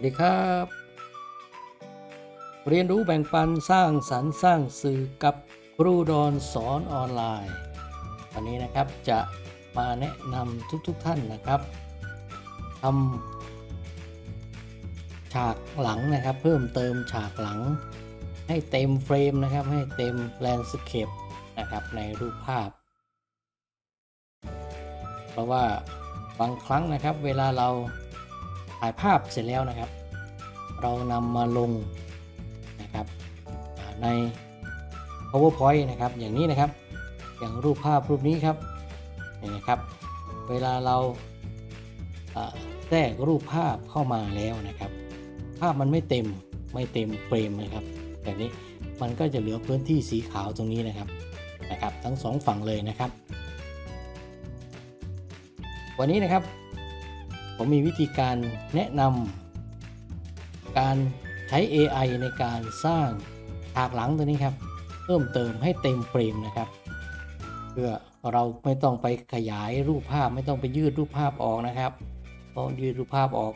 วัสดีครับ เรียนรู้แบ่งปันสร้างสรรค์สร้างสื่อกับครูดอนสอนออนไลน์วันนี้นะครับจะมาแนะนำทุกๆทท่านนะครับทำฉากหลังนะครับ เพิ่มเติมฉากหลัง ให้เต็มเฟรมนะครับ ให้เต็มแลนด์สเคปนะครับในรูปภาพ เพราะว่าบางครั้งนะครับเวลาเราถ่ายภาพเสร็จแล้วนะครับ เรานำมาลงนะครับใน powerpoint นะครับอย่างนี้นะครับ อย่างรูปภาพรูปนี้ครับนี่นะครับ เวลาเราอ่าแทรกรูปภาพเข้ามาแล้วนะครับ ภาพมันไม่เต็มไม่เต็มเฟรมนะครับแบบนี้มันก็จะเหลือพื้นที่สีขาวตรงนี้นะครับนะครับ ทั้งสองฝั่งเลยนะครับ วันนี้นะครับ ผมมีวิธีการแนะนำ การใช้ AI ในการสร้างฉากหลังตัวนี้ครับ เพิ่มเติมให้เต็มเฟรมนะครับ เพื่อเราไม่ต้องไปขยายรูปภาพไม่ต้องไปยืดรูปภาพออกนะครับเพราะยืดรูปภาพออก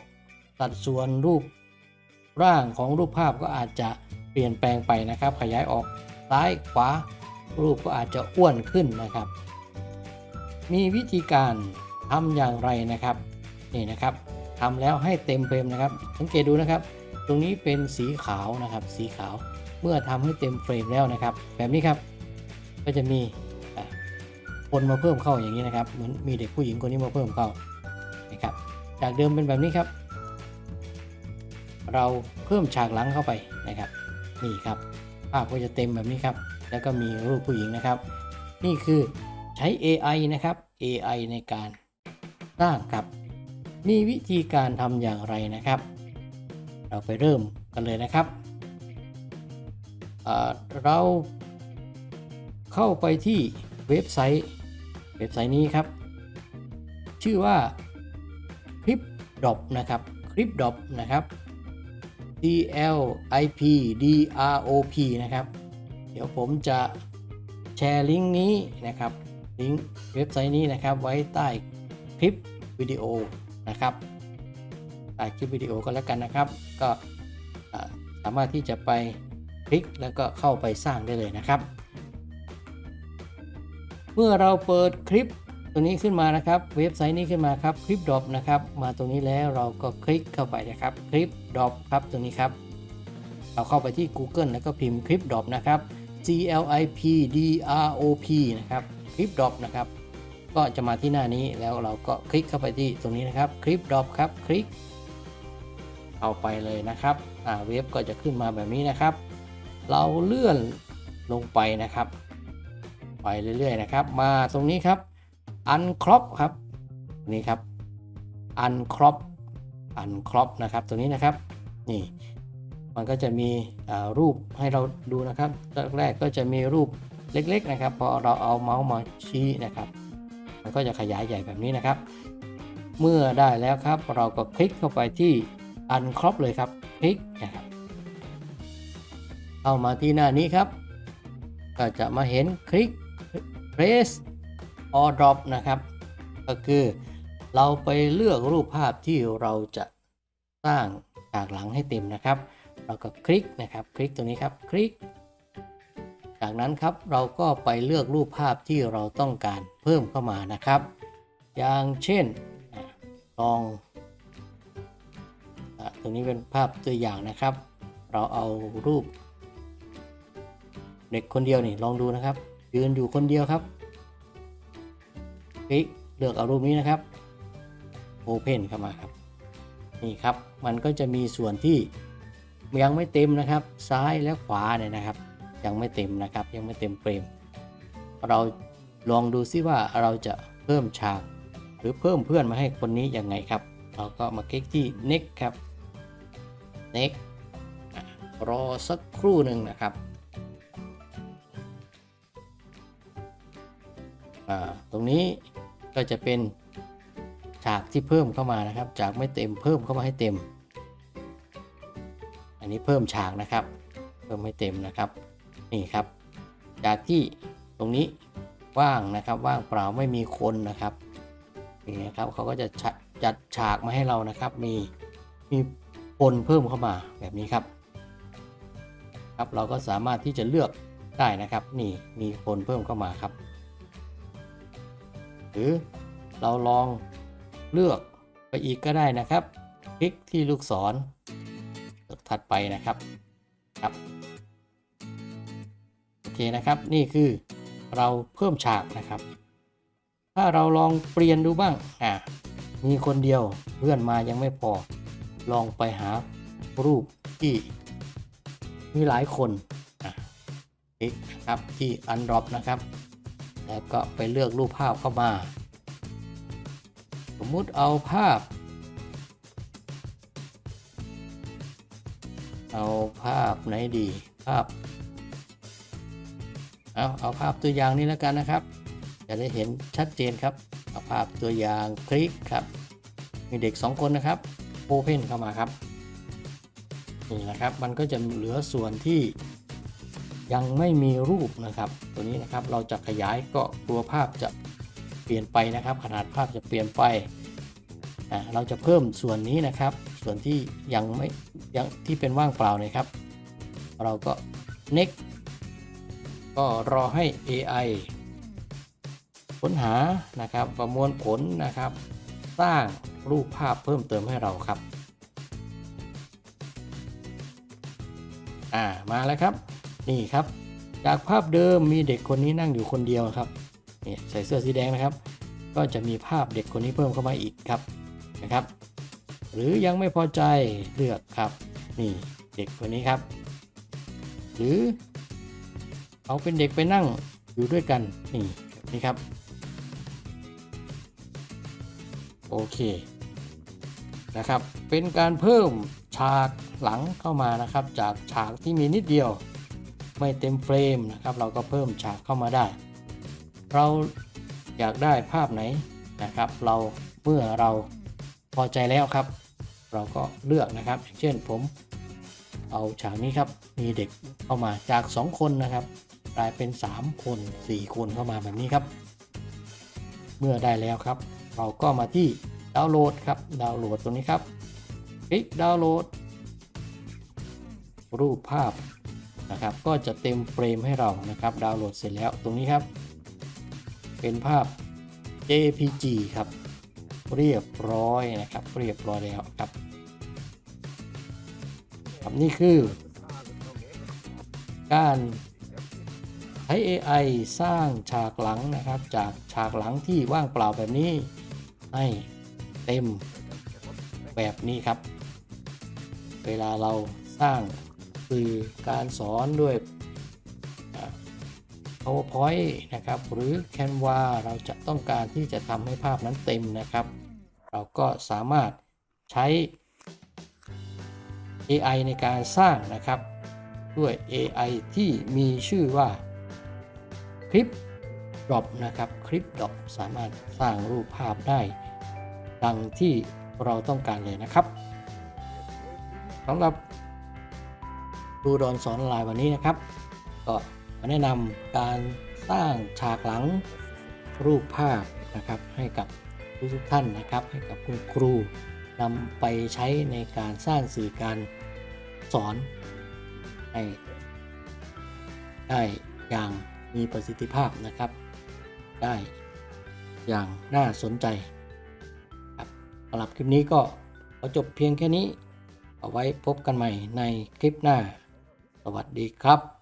สัดส่วนรูปร่างของรูปภาพก็อาจจะเปลี่ยนแปลงไปนะครับ ขยายออกซ้ายขวา รูปก็อาจจะอ้วนขึ้นนะครับ มีวิธีการทำอย่างไรนะครับนี่นะครับทำแล้วให้เต็มเฟรมนะครับ สังเกตดูนะครับ ตรงนี้เป็นสีขาวนะครับ สีขาวเมื่อทำให้เต็มเฟรมแล้วนะครับ แบบนี้ครับก็จะมีคนมาเพิ่มเข้าอย่างนี้นะครับเหมือนมีเด็กผู้หญิงคนนี้มาเพิ่มเข้านะครับ จากเดิมเป็นแบบนี้ครับ เราเพิ่มฉากหลังเข้าไปนะครับ นี่ครับภาพก็จะเต็มแบบนี้ครับ แล้วก็มีรูปผู้หญิงนะครับ นี่คือใช้ AI นะครับ AI ในการสร้างครับ มีวิธีการทำอย่างไรนะครับ เราไปเริ่มกันเลยนะครับเราเข้าไปที่เว็บไซต์ เว็บไซต์นี้ครับ ชื่อว่า c l i p d r o p นะครับ c l i p d r o p นะครับ C L I P D R O P นะครับ เดี๋ยวผมจะแชร์ลิงก์นี้นะครับลิงก์เว็บไซต์นี้นะครับไว้ใต้คลิปวิดีโอนะครับ ใต้คลิปวิดีโอก็แล้วกันนะครับ ก็สามารถที่จะไปคลิกแล้วก็เข้าไปสร้างได้เลยนะครับ เมื่อเราเปิดคลิปตัวนี้ขึ้นมานะครับ เว็บไซต์นี้ขึ้นมาครับคลิปดรอปนะครับ มาตรงนี้แล้วเราก็คลิกเข้าไปนะครับคลิปดรอปครับตรงนี้ครับ เราเข้าไปที่ Google แล้วก็พิมพ์คลิปดรอปนะครับ C L I P D R O P นะครับคลิปดรอปนะครับก็จะมาที่หน้านี้แล้วเราก็คลิกเข้าไปที่ตรงนี้นะครับคลิปดรอปครับคลิก เอาไปเลยนะครับเว็บก็จะขึ้นมาแบบนี้นะครับ เราเลื่อนลงไปนะครับ ไปเรื่อยๆนะครับ มาตรงนี้ครับ uncrop ครับนี่ครับ uncrop uncrop นะครับตรงนี้นะครับนี่มันก็จะมีรูปให้เราดูนะครับแรกๆก็จะมีรูปเล็กๆนะครับ พอเราเอาเมาส์มาชี้นะครับ มันก็จะขยายใหญ่แบบนี้นะครับ เมื่อได้แล้วครับเราก็คลิกเข้าไปที่ uncrop เลยครับคลิกนะครับเข้ามาที่หน้านี้ครับ ก็จะมาเห็นคลิก press or drop นะครับ ก็คือเราไปเลือกรูปภาพที่เราจะสร้างฉากหลังให้เต็มนะครับ เราก็คลิกนะครับ คลิกตรงนี้ครับ คลิก จากนั้นครับเราก็ไปเลือกรูปภาพที่เราต้องการเพิ่มเข้ามานะครับ อย่างเช่นลอง ตรงนี้เป็นภาพตัวอย่างนะครับ เราเอารูป เด็กคนเดียวนี่ลองดูนะครับ ยืนอยู่คนเดียวครับคลิกเลือกเอารูปนี้นะครับ Open เข้ามาครับ นี่ครับมันก็จะมีส่วนที่ยังไม่เต็มนะครับ ซ้ายและขวาเนี่ยนะครับ ยังไม่เต็มนะครับ ยังไม่เต็มเฟรม เราลองดูซิว่าเราจะเพิ่มฉาก หรือเพิ่มเพื่อนมาให้คนนี้ยังไงครับ เราก็มาคลิกที่ next ครับ next รอสักครู่หนึ่งนะครับตรงนี้ก็จะเป็นฉากที่เพิ่มเข้ามานะครับ จากไม่เต็มเพิ่มเข้ามาให้เต็ม อันนี้เพิ่มฉากนะครับ เพิ่มให้เต็มนะครับ นี่ครับ จากที่ตรงนี้ว่างนะครับว่างเปล่าไม่มีคนนะครับนี่นะครับเขาก็จะจัดฉากมาให้เรานะครับ มีมี คนเพิ่มเข้ามาแบบนี้ครับครับ เราก็สามารถที่จะเลือกได้นะครับ นี่มีคนเพิ่มเข้ามาครับ หรือเราลองเลือกไปอีกก็ได้นะครับ คลิกที่ลูกศรถัดไปนะครับครับโอเคนะครับนี่คือเราเพิ่มฉากนะครับ ถ้าเราลองเปลี่ยนดูบ้างอ่ามีคนเดียวเพื่อนมายังไม่พอ ลองไปหารูปที่มีหลายคนอ่นะครับที่ Undrop นะครับ แล้วก็ไปเลือกรูปภาพเข้ามา สมมุติเอาภาพ เอาภาพไหนดีภาพ เอาเอาภาพตัวอย่างนี้แล้วกันนะครับ จะได้เห็นชัดเจนครับ เอาภาพตัวอย่างคลิกครับ มีเด็ก 2 คนนะครับ โอเพนเข้ามาครับนี่นะครับมันก็จะเหลือส่วนที่ยังไม่มีรูปนะครับ ตัวนี้นะครับเราจะขยายก็ตัวภาพจะเปลี่ยนไปนะครับ ขนาดภาพจะเปลี่ยนไปอะเราจะเพิ่มส่วนนี้นะครับ ส่วนที่ยังไม่ยังที่เป็นว่างเปล่านะครับ เราก็ next ก็รอให้ AI ค้นหานะครับ ประมวลผลนะครับ สร้าง รูปภาพเพิ่มเติมให้เราครับ อ่ามาแล้วครับ นี่ครับ จากภาพเดิมมีเด็กคนนี้นั่งอยู่คนเดียวครับนี่ใส่เสื้อสีแดงนะครับ ก็จะมีภาพเด็กคนนี้เพิ่มเข้ามาอีกครับนะครับ หรือยังไม่พอใจเลือกครับ นี่เด็กคนนี้ครับ หรือเอาเป็นเด็กไปนั่งอยู่ด้วยกันนี่นี่ครับ โอเค นะครับ เป็นการเพิ่มฉากหลังเข้ามานะครับ จากฉากที่มีนิดเดียว ไม่เต็มเฟรมนะครับ เราก็เพิ่มฉากเข้ามาได้ เราอยากได้ภาพไหนนะครับ เราเมื่อเราพอใจแล้วครับ เราก็เลือกนะครับ เช่นผมเอาฉากนี้ครับ มีเด็กเข้ามาจาก 2 คนนะครับ กลายเป็น 3 คน 4 คนเข้ามาแบบนี้ครับ เมื่อได้แล้วครับ เราก็มาที่ ดาวน์โหลดครับ ดาวน์โหลดตรงนี้ครับ คลิกดาวน์โหลด รูปภาพนะครับ ก็จะเต็มเฟรมให้เรานะครับ ดาวน์โหลดเสร็จแล้วตรงนี้ครับ เป็นภาพ JPG ครับ เรียบร้อยนะครับ เรียบร้อยแล้วครับครับนี่คือ การใช้ AI สร้างฉากหลังนะครับ จากฉากหลังที่ว่างเปล่าแบบนี้ให้ เต็มแบบนี้ครับ เวลาเราสร้างสื่อการสอนด้วย PowerPoint นะครับ หรือ Canva เราจะต้องการที่จะทำให้ภาพนั้นเต็มนะครับ เราก็สามารถใช้ AI ในการสร้างนะครับ ด้วย AI ที่มีชื่อว่าคลิป Drop นะครับ คลิป Drop สามารถสร้างรูปภาพได้ ดังที่เราต้องการเลยนะครับสำหรับดูดอนสอนออนไลน์วันนี้นะครับ ก็มาแนะนำการสร้างฉากหลังรูปภาพนะครับ ให้กับทุกท่านนะครับ ให้กับคุณครูนำไปใช้ในการสร้างสื่อการสอนให้ได้อย่างมีประสิทธิภาพนะครับ ได้อย่างน่าสนใจำหรับคลิปนี้ก็ขอจบเพียงแค่นี้ เอาไว้พบกันใหม่ในคลิปหน้า สวัสดีครับ